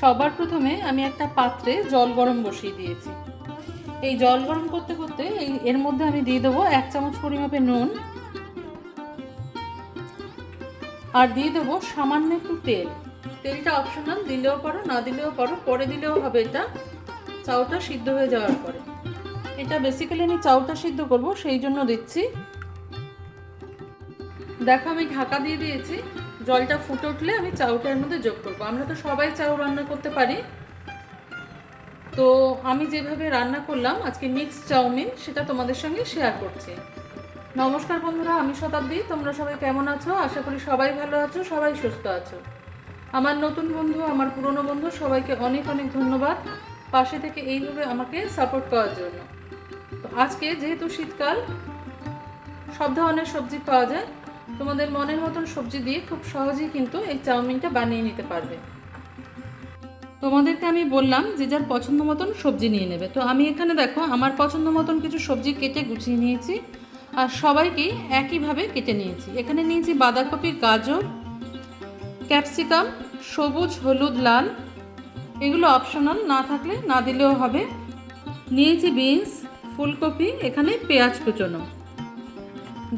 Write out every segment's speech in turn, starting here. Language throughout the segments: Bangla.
সবার প্রথমে আমি একটা পাত্রে জল গরম বসিয়ে দিয়েছি। এই জল গরম করতে করতে এর মধ্যে আমি দিয়ে দেবো এক চামচ পরিমাপে নুন আর দিয়ে দেবো সামান্য একটু তেল। তেলটা অপশনাল দিলেও পারো, না দিলেও পারো, পরে দিলেও হবে এটা। চাউটা সিদ্ধ হয়ে যাওয়ার পরে। এটা বেসিক্যালি আমি চাউটা সিদ্ধ করব, সেই জন্য দিচ্ছি। দেখো আমি ঢাকা দিয়ে দিয়েছি। জলটা ফুটে উঠলে আমি চাউটার মধ্যে যোগ করব। আমরা তো সবাই চাউ রান্না করতে পারি। তো আমি যেভাবে রান্না করলাম, আজকে মিক্স চাউমিন, সেটা তোমাদের সঙ্গে শেয়ার করছি। নমস্কার বন্ধুরা, আমি শতাব্দী তোমরা সবাই কেমন আছো? আশা করি সবাই ভালো আছো, সবাই সুস্থ আছো। আমার নতুন বন্ধু, আমার পুরনো বন্ধু, সবাইকে অনেক অনেক ধন্যবাদ পাশে থেকে এইভাবে আমাকে সাপোর্ট করার জন্য। তো আজকে যেহেতু শীতকাল, সব ধরনের সবজি পাওয়া যায়। তোমাদের মনের মতন সবজি দিয়ে খুব সহজেই কিন্তু এই চাউমিনটা বানিয়ে নিতে পারবে। তোমাদেরকে আমি বললাম যে যার পছন্দ মতন সবজি নিয়ে নেবে। তো আমি এখানে দেখো, আমার পছন্দ মতন কিছু সবজি কেটে গুছিয়ে নিয়েছি। আর সবাইকেই একইভাবে কেটে নিয়েছি। এখানে নিয়েছি বাঁধাকপি গাজর ক্যাপসিকাম, সবুজ, হলুদ, লাল, এগুলো অপশনাল না থাকলে না দিলেও হবে। নিয়েছি বিনস, ফুলকপি, এখানে পেঁয়াজ কুচোনো।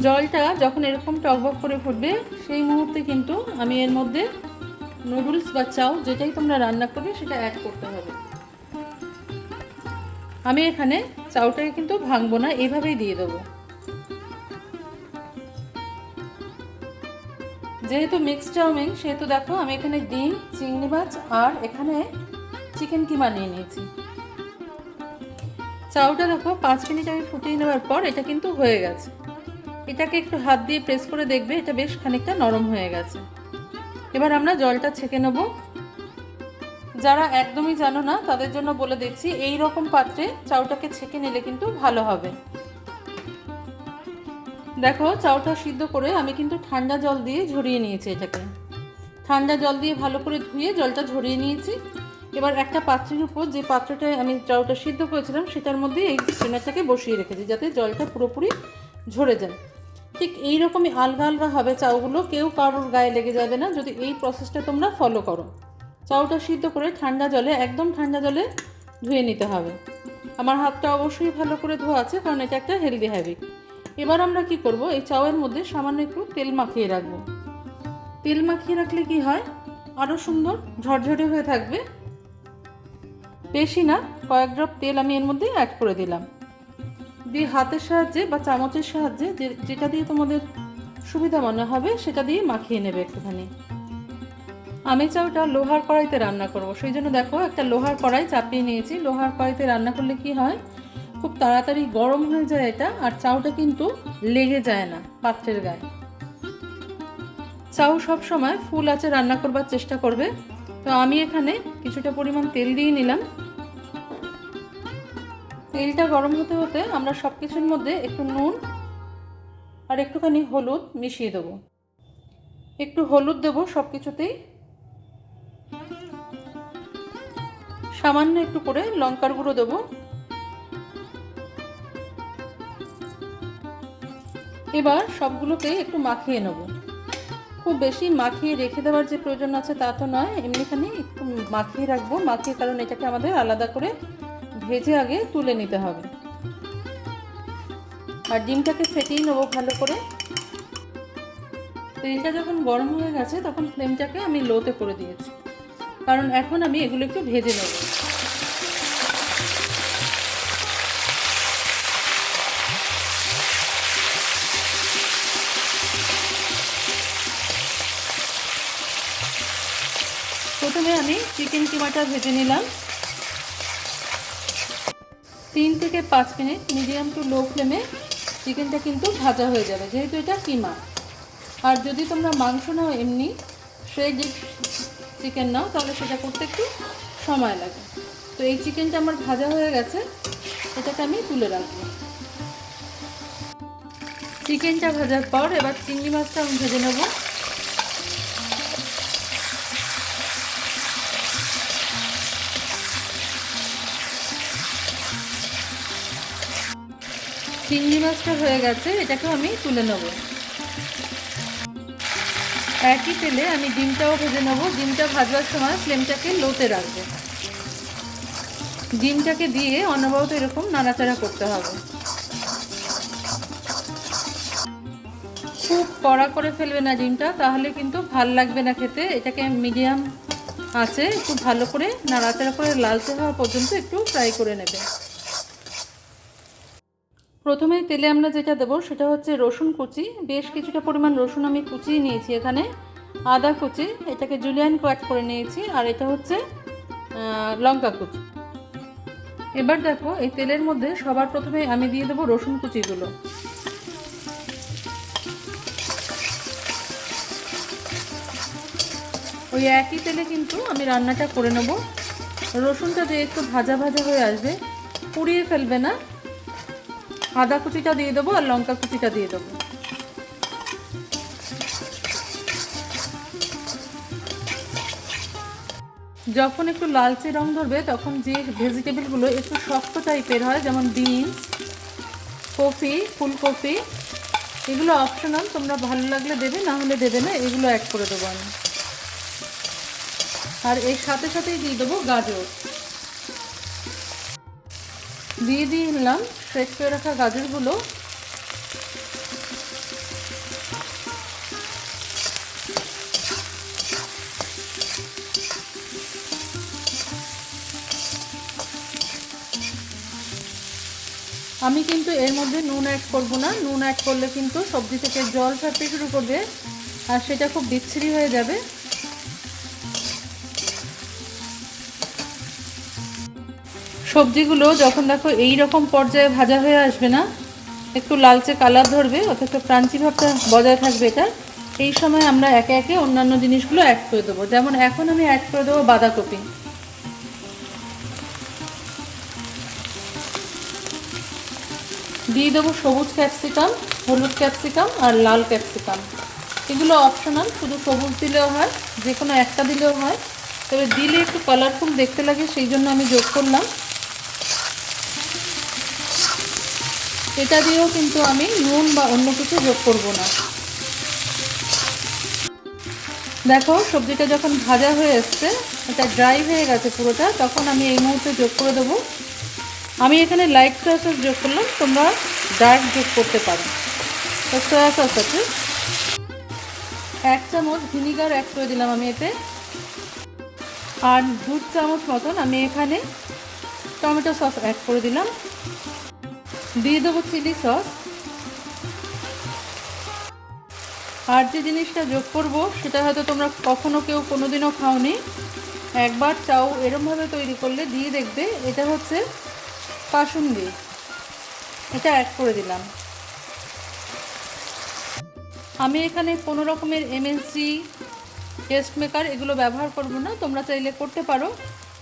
জলটা যখন এরকম টকবক করে ফুটবে, সেই মুহূর্তে কিন্তু আমি এর মধ্যে নুডলস বা চাউ, যেটাই তোমরা রান্না করবে, সেটা অ্যাড করতে হবে। আমি এখানে চাউটাকে কিন্তু ভাঙবো না, এভাবেই দিয়ে দেবো। যেহেতু মিক্সড চাউমিন, সেহেতু দেখো আমি এখানে ডিম, চিংড়ি মাছ আর এখানে চিকেন কিমা নিয়ে নিয়েছি। চাউটা দেখো পাঁচ মিনিট আমি ফুটিয়ে নেওয়ার পর এটা কিন্তু হয়ে গেছে। এটাকে একটু হাত দিয়ে প্রেস করে দেখবে, এটা বেশ খানিকটা নরম হয়ে গেছে। এবার আমরা জলটা ছেঁকে নেব। যারা একদমই জানো না, তাদের জন্য বলে দিচ্ছি এই রকম পাত্রে চাউটাকে ছেঁকে নিলে কিন্তু ভালো হবে। দেখো, চাউটা সিদ্ধ করে আমি কিন্তু ঠান্ডা জল দিয়ে ঝরিয়ে নিয়েছি এটাকে। ঠান্ডা জল দিয়ে ভালো করে ধুয়ে জলটা ঝরিয়ে নিয়েছি। এবার একটা পাত্রের উপর যে পাত্রটায় আমি চাউটা সিদ্ধ করেছিলাম, সেটার মধ্যে এই স্ট্রেনারটাকে বসিয়ে রেখেছি, যাতে জলটা পুরোপুরি ঝরে যায়। ঠিক এই রকমই আলগা আলগা হবে চাউগুলো, কেউ কারোর গায়ে লেগে যাবে না। যদি এই প্রসেসটা তোমরা ফলো করো। চাউটা সিদ্ধ করে ঠান্ডা জলে, একদম ঠান্ডা জলে ধুয়ে নিতে হবে। আমার হাতটা অবশ্যই ভালো করে ধোয়া আছে, কারণ এটা একটা হেলদি হ্যাবিট এবার আমরা কি করব? এই চাউয়ের মধ্যে সামান্য একটু তেল মাখিয়ে রাখব। তেল মাখিয়ে রাখলে কি হয়? আরও সুন্দর ঝরঝরে হয়ে থাকবে। বেশি না, কয়েক ড্রপ তেল আমি এর মধ্যে অ্যাড করে দিলাম। দিয়ে হাতের সাহায্যে বা চামচের সাহায্যে যেটা দিয়ে তোমাদের সুবিধা মনে হবে, সেটা দিয়ে মাখিয়ে নেবে একটুখানি। আমি চাউটা লোহার কড়াইতে রান্না করব। সেই জন্য দেখো একটা লোহার কড়াই চাপিয়ে নিয়েছি। লোহার কড়াইতে রান্না করলে কি হয়? খুব তাড়াতাড়ি গরম হয়ে যায় এটা, আর চাউটা কিন্তু লেগে যায় না পাত্রের গায়ে। চাউ সব সময় ফুল আছে, রান্না করবার চেষ্টা করবে। তো আমি এখানে কিছুটা পরিমাণ তেল দিয়ে নিলাম। তেলটা গরম হতে হতে আমরা সব কিছুর মধ্যে একটু নুন আর একটুখানি হলুদ মিশিয়ে দেবো। একটু হলুদ দেবো সব কিছুতেই সামান্য একটু করে লঙ্কার গুঁড়ো দেবো। এবার সবগুলোকে একটু মাখিয়ে নেব। খুব বেশি মাখিয়ে রেখে দেওয়ার যে প্রয়োজন আছে তা তো নয়, এমনিখানি একটু মাখিয়ে রাখব। মাখিয়ে কারণ এটাকে আমাদের আলাদা করে ভেজে আগে তুলে নিতে হবে। আর ডিমটাকে ফেটিয়ে নেব ভালো করে। তেলটা যখন গরম হয়ে গেছে, তখন ফ্লেমটাকে আমি লোতে করে দিয়েছি। কারণ এখন আমি এগুলো একটু ভেজে নেব। প্রথমে আমি চিকেন কিমাটা ভেজে নিলাম। তিন থেকে পাঁচ মিনিট মিডিয়াম টু লো ফ্লেমে চিকেনটা কিন্তু ভাজা হয়ে যাবে, যেহেতু এটা কিমা। আর যদি তোমরা মাংস নাও এমনি শ্রেডিড চিকেন নাও, তাহলে সেটা করতে একটু সময় লাগে। তো এই চিকেনটা আমার ভাজা হয়ে গেছে, এটাকে আমি তুলে রাখব। চিকেনটা ভাজার পর এবার চিংড়ি মাছটা আমি ভেজে নেব। চিংড়ি মাছটা হয়ে গেছে, এটাকেও আমি তুলে নেব। একই তেলে আমি ডিমটাও ভেজে নেব। ডিমটা ভাজবার সময় ফ্লেমটাকে লোতে রাখব। ডিমটাকে দিয়ে অনবরত এরকম নাড়াচাড়া করতে হবে। খুব কড়া করে ফেলবে না ডিমটা, তাহলে কিন্তু ভালো লাগবে না খেতে। এটাকে মিডিয়াম আছে, একটু ভালো করে নাড়াচাড়া করে লালচে হওয়া পর্যন্ত একটু ফ্রাই করে নেবে। প্রথমে তেলে আমরা যেটা দেবো সেটা হচ্ছে রসুন কুচি। বেশ কিছুটা পরিমাণ রসুন আমি কুচিয়ে নিয়েছি এখানে। আদা কুচি, এটাকে জুলিয়ান কাট করে নিয়েছি, আর এটা হচ্ছে লঙ্কা কুচি। এবার দেখো, এই তেলের মধ্যে সবার প্রথমে আমি দিয়ে দেবো রসুন কুচিগুলো। ওই একই তেলে কিন্তু আমি রান্নাটা করে নেব। রসুনটা দিয়ে একটু ভাজা ভাজা হয়ে আসবে, পুড়িয়ে ফেলবে না। আদা কুচিটা দিয়ে দেবো আর লঙ্কা কুচিটা দিয়ে দেবো। যখন একটু লালচে রং ধরবে, তখন যে ভেজিটেবলগুলো একটু শক্ত টাইপের হয়, যেমন বিনস, কফি, ফুলকপি, এগুলো অপশনাল তোমরা ভালো লাগলে দেবে, না হলে দেবে না, এগুলো অ্যাড করে দেবো আমি। আর এর সাথে সাথেই দিয়ে দেবো গাজর। দিয়ে দিয়ে নিলাম ফ্রেশ করে রাখা গাজরগুলো। আমি কিন্তু এর মধ্যে নুন অ্যাড করব না। নুন অ্যাড করলে কিন্তু সবজি থেকে জল ছাড়তে শুরু করবে। আর সেটা খুব বিচ্ছিরি হয়ে যাবে। সবজিগুলো যখন দেখো এই রকম পর্যায়ে ভাজা হয়ে আসবে না, একটু লালচে কালার ধরবে, অথচ ক্রাঞ্চি ভাবটা বজায় থাকবে এটা এই সময় আমরা একে একে অন্যান্য জিনিসগুলো অ্যাড করে দেবো। যেমন এখন আমি অ্যাড করে দেবো বাঁধাকপি। দিয়ে দেবো সবুজ ক্যাপসিকাম হলুদ ক্যাপসিকাম আর লাল ক্যাপসিকাম এগুলো অপশনাল শুধু সবুজ দিলেও হয় যে কোনো একটা দিলেও হয়। তবে দিলে একটু কালারফুল দেখতে লাগে, সেই জন্য আমি যোগ করলাম। এটা দিয়েও কিন্তু আমি নুন বা অন্য কিছু যোগ করব না। দেখো, সবজিটা যখন ভাজা হয়ে এসছে, এটা ড্রাই হয়ে গেছে পুরোটা, তখন আমি এই মুহূর্তে যোগ করে দেবো। আমি এখানে লাইট সয়া সস যোগ করলাম, তোমরা ডার্ক যোগ করতে পারো। তো সয়া সস আছে। এক চামচ ভিনিগার অ্যাড করে দিলাম আমি এতে। আর দু চামচ মতন আমি এখানে টমেটো সস অ্যাড করে দিলাম। দিয়ে দেবো চিলি সস। আর যে জিনিসটা যোগ করব, সেটা হয়তো তোমরা কখনো কেউ কোনোদিনও খাওনি। একবার চাও এরমভাবে তৈরি করলে দিয়ে দেখবে, এটা হচ্ছে কাসুন্দি। এটা অ্যাড করে দিলাম। আমি এখানে কোনো রকমের এমএসজি টেস্ট মেকার এগুলো ব্যবহার করব না, তোমরা চাইলে করতে পারো।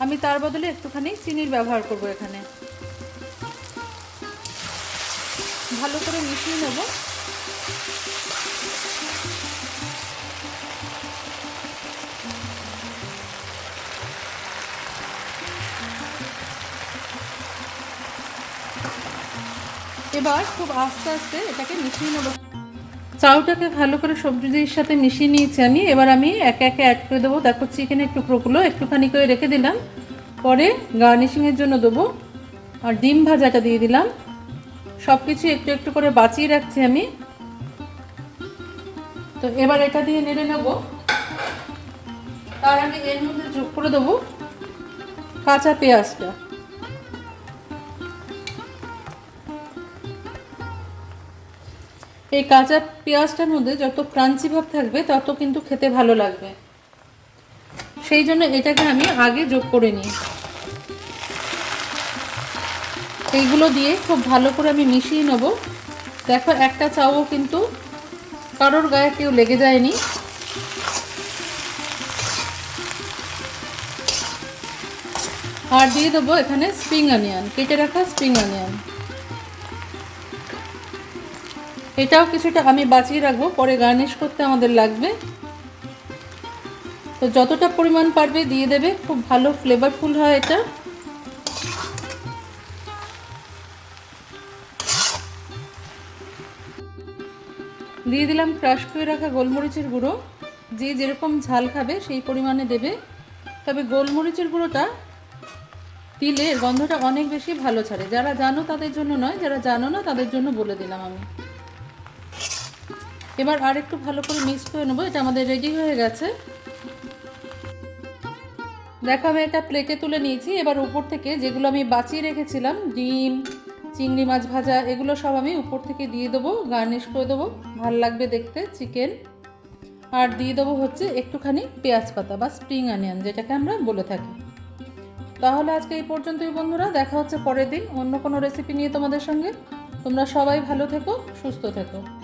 আমি তার বদলে একটুখানি চিনির ব্যবহার করব এখানে। ভালো করে মিশিয়ে নেব। এবার খুব আস্তে আস্তে এটাকে মিশিয়ে নেব। চাউটাকে ভালো করে সবজির সাথে মিশিয়ে নিয়েছি আমি। এবার আমি একে একে অ্যাড করে দেবো। দেখো চিকেনের টুকরোগুলো একটুখানি করে রেখে দিলাম। পরে গার্নিশিংয়ের জন্য দেবো। আর ডিম ভাজাটা দিয়ে দিলাম। সব কিছু একটু একটু করে বাঁচিয়ে রাখছি আমি। তো এবার এটা দিয়ে নেড়ে নেব। তার আগে এর মধ্যে যোগ করে দেবো কাঁচা পেঁয়াজটা। এই কাঁচা পেঁয়াজটার মধ্যে যত ক্রাঞ্চি ভাব থাকবে, তত কিন্তু খেতে ভালো লাগবে। সেই জন্য এটাকে আমি আগে যোগ করে নিই। এইগুলো দিয়ে খুব ভালো করে আমি মিশিয়ে নেব। দেখো, একটা চাও কিন্তু কারোর গায়ে কেউ লেগে যায়নি। আর দিয়ে দেবো এখানে স্প্রিং অনিয়ন কেটে রাখা স্প্রিং অনিয়ন এটাও কিছুটা আমি বাঁচিয়ে রাখব, পরে গার্নিশ করতে আমাদের লাগবে। তো যতটা পরিমাণ পারবে দিয়ে দেবে, খুব ভালো ফ্লেভারফুল হয় এটা। দিয়ে দিলাম ক্রাশ করে রাখা গোলমরিচের গুঁড়ো। যে যেরকম ঝাল খাবে সেই পরিমাণে দেবে। তবে গোলমরিচের গুঁড়োটা দিলে গন্ধটা অনেক বেশি ভালো ছাড়ে। যারা জানো তাদের জন্য নয়, যারা জানো না তাদের জন্য বলে দিলাম আমি। এবার আর একটু ভালো করে মিক্স করে নেব। এটা আমাদের রেডি হয়ে গেছে। দেখো আমি একটা প্লেটে তুলে নিয়েছি। এবার উপর থেকে যেগুলো আমি বাঁচিয়ে রেখেছিলাম, ডিম চিংড়ি মাছ ভাজা, এগুলো সব আমি উপর থেকে দিয়ে দেবো, গার্নিশ করে দেবো। ভালো লাগবে দেখতে, চিকেন। আর দিয়ে দেবো হচ্ছে একটুখানি পেঁয়াজ পাতা বা স্প্রিং অনিয়ন, যেটাকে আমরা বলে থাকি। তাহলে আজকে এই পর্যন্তই বন্ধুরা, দেখা হচ্ছে পরের দিন অন্য কোনো রেসিপি নিয়ে তোমাদের সঙ্গে। তোমরা সবাই ভালো থেকো, সুস্থ থেকো।